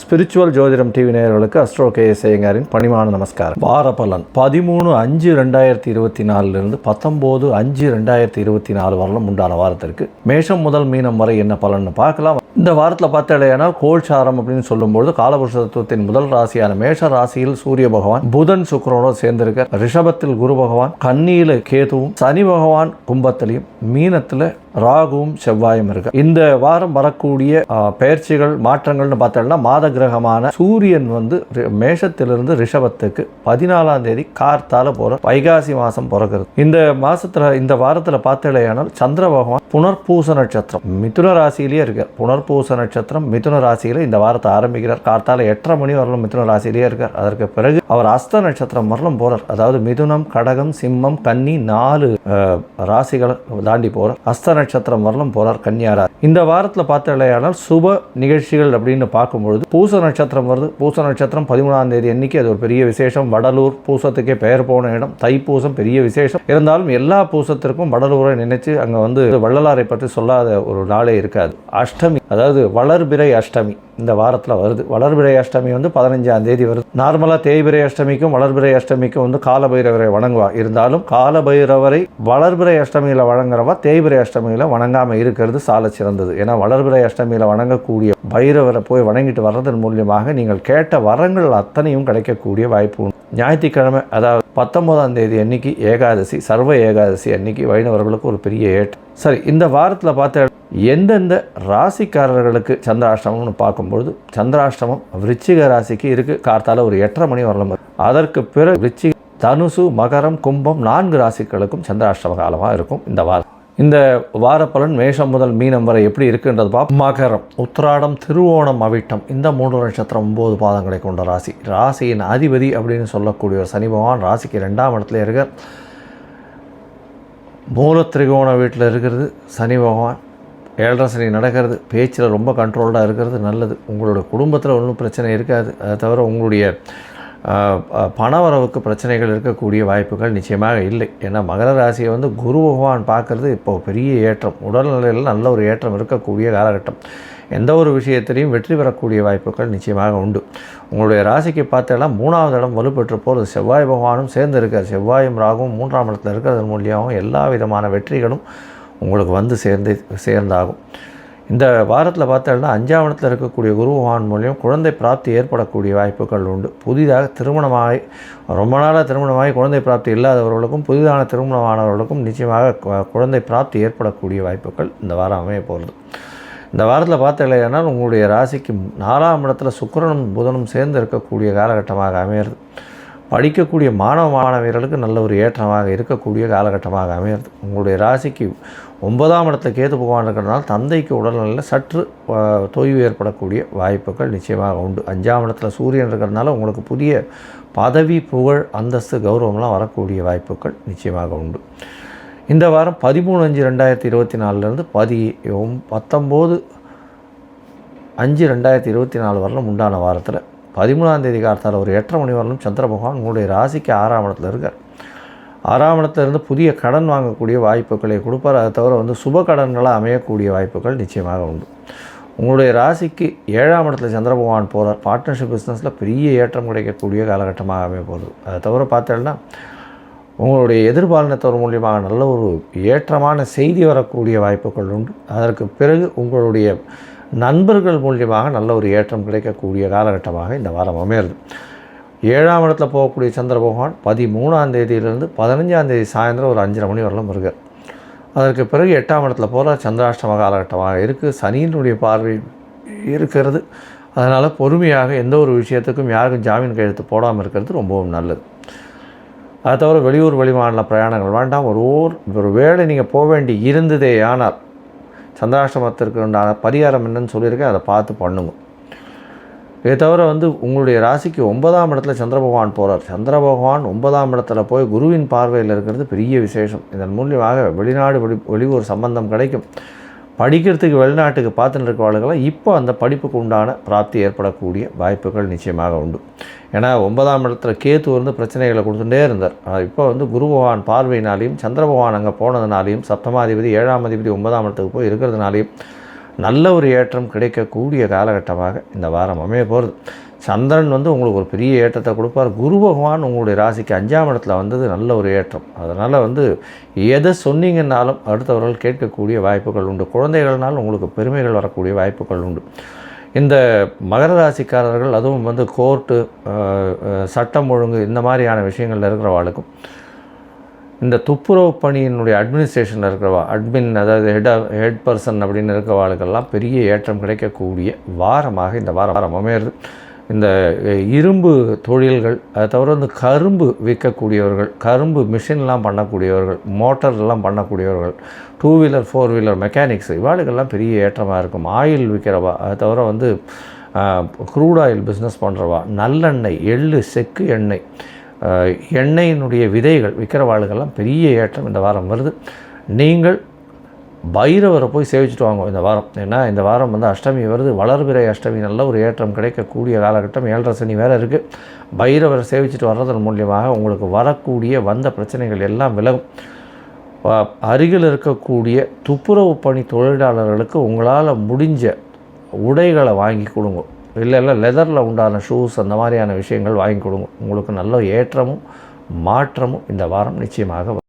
Spiritual ஜோதிடம் TV நேயர்களுக்கு astro K S ஐயங்காரின் பணிவான நமஸ்காரம். வார பலன் பதிமூணு அஞ்சு ரெண்டாயிரத்தி இருபத்தி நாலுலேருந்து பத்தொம்போது அஞ்சு ரெண்டாயிரத்தி இருபத்தி நாலு வரலும் உண்டான வாரத்திற்கு மேஷம் முதல் மீனம் வரை என்ன பலன்னு பார்க்கலாம். இந்த வாரத்தில் பார்த்தாலேயானால் கோல்சாரம் அப்படின்னு சொல்லும்போது காலபுருஷ தத்துவத்தின் முதல் ராசியான மேஷ ராசியில் சூரிய பகவான் புதன் சுக்கரனோடு சேர்ந்திருக்க ரிஷபத்தில் குரு பகவான் கன்னியில கேதுவும் சனி பகவான் கும்பத்திலையும் மீனத்தில் ராகுவும் செவ்வாயும் இருக்கு. இந்த வாரம் வரக்கூடிய பயிற்சிகள் மாற்றங்கள்னு பார்த்தோம்னா மாத கிரகமான சூரியன் வந்து மேஷத்திலிருந்து ரிஷபத்துக்கு பதினாலாம் தேதி கார்த்தால போற வைகாசி மாசம் பிறகுறது இந்த மாசத்துல இந்த வாரத்துல பார்த்தலையானால் சந்திர பகவான் புனர்பூச நட்சத்திரம் மிதுன ராசியிலேயே இருக்கார். புனர்பூச நட்சத்திரம் மிதுன ராசியில இந்த வாரத்தை ஆரம்பிக்கிறார். கார்த்தால எட்டரை மணி வரலும் மிதுன ராசியிலேயே இருக்கார். அதற்கு பிறகு அவர் அஸ்த நட்சத்திரம் வரலும் போறார். அதாவது மிதுனம் கடகம் சிம்மம் கன்னி நாலு ராசிகளை தாண்டி போறார். அஸ்த நட்சத்திரம் வரலும் போறார் கன்னியாரா. இந்த வாரத்தில் பார்த்தலையானால் சுப நிகழ்ச்சிகள் அப்படின்னு பார்க்கும்பொழுது பூச நட்சத்திரம் வருது. பூச நட்சத்திரம் பதிமூணாம் தேதி அன்னைக்கு அது ஒரு பெரிய விசேஷம். வடலூர் பூசத்துக்கே பெயர் போன இடம். தைப்பூசம் பெரிய விசேஷம். இருந்தாலும் எல்லா பூசத்திற்கும் வடலூரை நினைச்சு அங்கே வந்து வள்ளலாரை பற்றி சொல்லாத ஒரு நாளே இருக்காது. அஷ்டமி அதாவது வளர்பிறை அஷ்டமி. இந்த வாரத்தில் வருது. வளர்பிறை அஷ்டமி வந்து பதினஞ்சாம் தேதி வருது. நார்மலாக தேய்பிறை அஷ்டமிக்கும் வளர்பிறை அஷ்டமிக்கும் வந்து காலபைரவரை வணங்குவா. இருந்தாலும் காலபைரவரை வளர்பிறை அஷ்டமியில் வணங்குறவா தேய்பிறை அஷ்டமியில் வணங்காமல் இருக்கிறது சால சிறந்தது. ஏன்னா வளர்பிறை அஷ்டமியில் வணங்கக்கூடிய பைரவரை போய் வணங்கிட்டு வர்றதன் மூலியமாக நீங்கள் கேட்ட வரங்கள் அத்தனையும் கிடைக்கக்கூடிய வாய்ப்பு உண்டு. ஞாயிற்றுக்கிழமை அதாவது பத்தொன்பதாம் தேதி அன்னைக்கு ஏகாதசி சர்வ ஏகாதசி அன்னைக்கு வைணவர்களுக்கு ஒரு பெரிய ஏற்று சரி இந்த வாரத்தில் பார்த்த எந்தெந்த ராசிக்காரர்களுக்கு சந்திராஷ்டமம்னு பார்க்கும்பொழுது சந்திராஷ்டமம் விருச்சிக ராசிக்கு இருக்குது கார்த்தால ஒரு எட்டரை மணி வரலாம் அதற்கு பிறகு விருச்சிக தனுசு மகரம் கும்பம் நான்கு ராசிகளுக்கும் சந்திராஷ்டம காலமாக இருக்கும் இந்த வாரம் இந்த வார பலன் மேஷம் முதல் மீனம் வரை எப்படி இருக்குன்றது பா மகரம் உத்திராடம் திருவோணம் அவிட்டம் இந்த மூன்று நட்சத்திரம் ஒம்பது பாதங்களை கொண்ட ராசி. ராசியின் அதிபதி அப்படின்னு சொல்லக்கூடிய ஒரு சனி பகவான் ராசிக்கு ரெண்டாம் இடத்துல இருக்க மூல திரிகோண வீட்டில் இருக்கிறது சனி பகவான். ஏழரை சனி நடக்கிறது பேச்சில் ரொம்ப கண்ட்ரோல்டாக இருக்கிறது நல்லது. உங்களோட குடும்பத்தில் ஒன்றும் பிரச்சனை இருக்காது. அதை தவிர உங்களுடைய பணவரவுக்கு பிரச்சனைகள் இருக்கக்கூடிய வாய்ப்புகள் நிச்சயமாக இல்லை. ஏன்னா மகர ராசியை வந்து குரு பகவான் பார்க்குறது இப்போ பெரிய ஏற்றம். உடல்நிலையில் நல்ல ஒரு ஏற்றம் இருக்கக்கூடிய காலகட்டம். எந்த ஒரு விஷயத்திலையும் வெற்றி பெறக்கூடிய வாய்ப்புகள் நிச்சயமாக உண்டு. உங்களுடைய ராசிக்கு பார்த்தேன்னா மூணாவது இடம் வலுப்பெற்று போகிறது செவ்வாய் பகவானும் சேர்ந்து இருக்கார் செவ்வாயும் ராகும் மூன்றாம் இடத்துல இருக்கிறது மூலியமாகவும் எல்லா விதமான வெற்றிகளும் உங்களுக்கு வந்து சேர்ந்து சேர்ந்தாகும். இந்த வாரத்தில் பார்த்தோம்னா அஞ்சாம் இருக்கக்கூடிய குருவான் மூலியம் குழந்தை பிராப்தி ஏற்படக்கூடிய வாய்ப்புகள் உண்டு. புதிதாக திருமணமாகி ரொம்ப நாளாக திருமணமாகி குழந்தை பிராப்தி இல்லாதவர்களுக்கும் புதிதான திருமணமானவர்களுக்கும் நிச்சயமாக குழந்தை பிராப்தி ஏற்படக்கூடிய வாய்ப்புகள் இந்த வாரம் அமைய போகிறது இந்த வாரத்தில் பார்த்தீங்கன்னா உங்களுடைய ராசிக்கு நாலாம் இடத்துல சுக்கிரனும் புதனும் சேர்ந்து இருக்கக்கூடிய காலகட்டமாக அமையிறது. படிக்கக்கூடிய மாணவ மாணவியர்களுக்கு நல்ல ஒரு ஏற்றமாக இருக்கக்கூடிய காலகட்டமாக அமையிறது உங்களுடைய ராசிக்கு ஒன்பதாம் இடத்துல கேது பகவான் இருக்கிறதுனால தந்தைக்கு உடல்நலில் சற்று தொய்வு ஏற்படக்கூடிய வாய்ப்புகள் நிச்சயமாக உண்டு. அஞ்சாம் இடத்துல சூரியன் இருக்கிறதுனால உங்களுக்கு புதிய பதவி புகழ் அந்தஸ்து கௌரவம்லாம் வரக்கூடிய வாய்ப்புகள் நிச்சயமாக உண்டு. இந்த வாரம் பதிமூணு அஞ்சு ரெண்டாயிரத்தி இருபத்தி நாலுலேருந்து பதி பத்தொம்போது அஞ்சு ரெண்டாயிரத்தி இருபத்தி நாலு வரலும் உண்டான வாரத்தில் பதிமூணாம் தேதி காலத்தால் ஒரு எட்டரை மணி வரலும் சந்திர பகவான் உங்களுடைய ராசிக்கு ஆறாம் இடத்துல இருக்கார். ஆறாம் இடத்துல இருந்து புதிய கடன் வாங்கக்கூடிய வாய்ப்புகளை கொடுப்பார். அதை தவிர வந்து சுப கடன்களாக அமையக்கூடிய வாய்ப்புகள் நிச்சயமாக உண்டு. உங்களுடைய ராசிக்கு ஏழாம் இடத்துல சந்திர பகவான் போகிறார் பார்ட்னர்ஷிப் பிஸ்னஸில் பெரிய ஏற்றம் கிடைக்கக்கூடிய காலகட்டமாக அமைய போகுது. அதை தவிர பார்த்தேன்னா உங்களுடைய எதிர்பாலினத்தவர் மூலியமாக நல்ல ஒரு ஏற்றமான செய்தி வரக்கூடிய வாய்ப்புகள் உண்டு. அதற்கு பிறகு உங்களுடைய நண்பர்கள் மூலியமாக நல்ல ஒரு ஏற்றம் கிடைக்கக்கூடிய காலகட்டமாக இந்த வாரம் அமையிறது ஏழாம் இடத்துல போகக்கூடிய சந்திர பகவான் பதிமூணாம் தேதியிலிருந்து பதினஞ்சாம் தேதி சாயந்தரம் ஒரு அஞ்சரை மணி வரலாம் இருக்கார். அதற்கு பிறகு எட்டாம் இடத்துல போகிற சந்திராஷ்டம காலகட்டமாக இருக்குது சனியினுடைய பார்வை இருக்கிறது. அதனால் பொறுமையாக எந்த ஒரு விஷயத்துக்கும் யாருக்கும் ஜாமீன் கையெழுத்து போடாமல் இருக்கிறது ரொம்பவும் நல்லது. அதை தவிர வெளியூர் வெளிமாநில பிரயாணங்கள் வேண்டாம். ஒரு ஊர் ஒரு வேளை நீங்கள் போக வேண்டி இருந்ததே ஆனால் சந்திராஷ்டமத்திற்கு உண்டான பரிகாரம் என்னன்னு சொல்லியிருக்கேன் அதை பார்த்து பண்ணுங்க. இதை தவிர வந்து உங்களுடைய ராசிக்கு ஒன்பதாம் இடத்துல சந்திர பகவான் போகிறார் சந்திர பகவான் ஒன்பதாம் இடத்துல போய் குருவின் பார்வையில் இருக்கிறது பெரிய விசேஷம். இதன் மூலியமாக வெளிநாடு வெளி வெளியூர் சம்பந்தம் கிடைக்கும். படிக்கிறதுக்கு வெளிநாட்டுக்கு பார்த்துட்டு இருக்க இப்போ அந்த படிப்புக்கு உண்டான பிராப்தி ஏற்படக்கூடிய வாய்ப்புகள் நிச்சயமாக உண்டு. ஏன்னா ஒன்பதாம் இடத்துல கேத்து வந்து பிரச்சனைகளை கொடுத்துட்டே இருந்தார். இப்போ வந்து குரு பகவான் பார்வையினாலையும் சந்திர பகவான் அங்கே போனதுனாலையும் சப்தமாதிபதி ஏழாம் அதிபதி ஒன்பதாம் இடத்துக்கு போய் இருக்கிறதுனாலையும் நல்ல ஒரு ஏற்றம் கிடைக்கக்கூடிய காலகட்டமாக இந்த வாரம் அமைய போகிறது சந்திரன் வந்து உங்களுக்கு ஒரு பெரிய ஏற்றத்தை கொடுப்பார். குரு பகவான் உங்களுடைய ராசிக்கு அஞ்சாம் இடத்துல வந்தது நல்ல ஒரு ஏற்றம். அதனால் வந்து எதை சொன்னீங்கன்னாலும் அடுத்தவர்கள் கேட்கக்கூடிய வாய்ப்புகள் உண்டு. குழந்தைகள்னாலும் உங்களுக்கு பெருமைகள் வரக்கூடிய வாய்ப்புகள் உண்டு. இந்த மகர ராசிக்காரர்கள் அதுவும் வந்து கோர்ட்டு சட்டம் ஒழுங்கு இந்த மாதிரியான விஷயங்களில் இருக்கிறவாளுக்கும் இந்த துப்புரவு பணியினுடைய அட்மினிஸ்ட்ரேஷனில் இருக்கிறவா அட்மின் அதாவது ஹெட் ஹெட் பர்சன் அப்படின்னு இருக்கிறவாளுக்கெல்லாம் பெரிய ஏற்றம் கிடைக்கக்கூடிய வாரமாக இந்த வாரம் வாரம் அமையிறது. இந்த இரும்பு தொழில்கள் அதை தவிர வந்து கரும்பு விற்கக்கூடியவர்கள் கரும்பு மிஷின்லாம் பண்ணக்கூடியவர்கள் மோட்டர்லாம் பண்ணக்கூடியவர்கள் two wheeler four wheeler mechanics இவாளுக்கெல்லாம் பெரிய ஏற்றமாக இருக்கும். ஆயில் விற்கிறவா அதை தவிர வந்து க்ரூட் ஆயில் பிஸ்னஸ் பண்ணுறவா நல்லெண்ணெய் எள்ளு செக்கு எண்ணெய் எண்ணெயினுடைய விதைகள் விற்கிறவாளுக்கெல்லாம் பெரிய ஏற்றம் இந்த வாரம் வருது. நீங்கள் பைரவரை போய் சேவிச்சுட்டு வாங்குவோம் இந்த வாரம். ஏன்னா இந்த வாரம் வந்து அஷ்டமி வருது. வளர்பிறை அஷ்டமி நல்ல ஒரு ஏற்றம் கிடைக்கக்கூடிய காலகட்டம். ஏழரை சனி வேறு இருக்குது பைரவரை சேவிச்சுட்டு வர்றதன் மூலியமாக உங்களுக்கு வரக்கூடிய வந்த பிரச்சனைகள் எல்லாம் விலகும். அருகில் இருக்கக்கூடிய துப்புரவு பணி தொழிலாளர்களுக்கு உங்களால் முடிஞ்ச உடைகளை வாங்கி கொடுங்க. இல்லை இல்லை லெதரில் உண்டான ஷூஸ் அந்த மாதிரியான விஷயங்கள் வாங்கி கொடுங்க. உங்களுக்கு நல்ல ஏற்றமும் மாற்றமும் இந்த வாரம் நிச்சயமாக வரும்.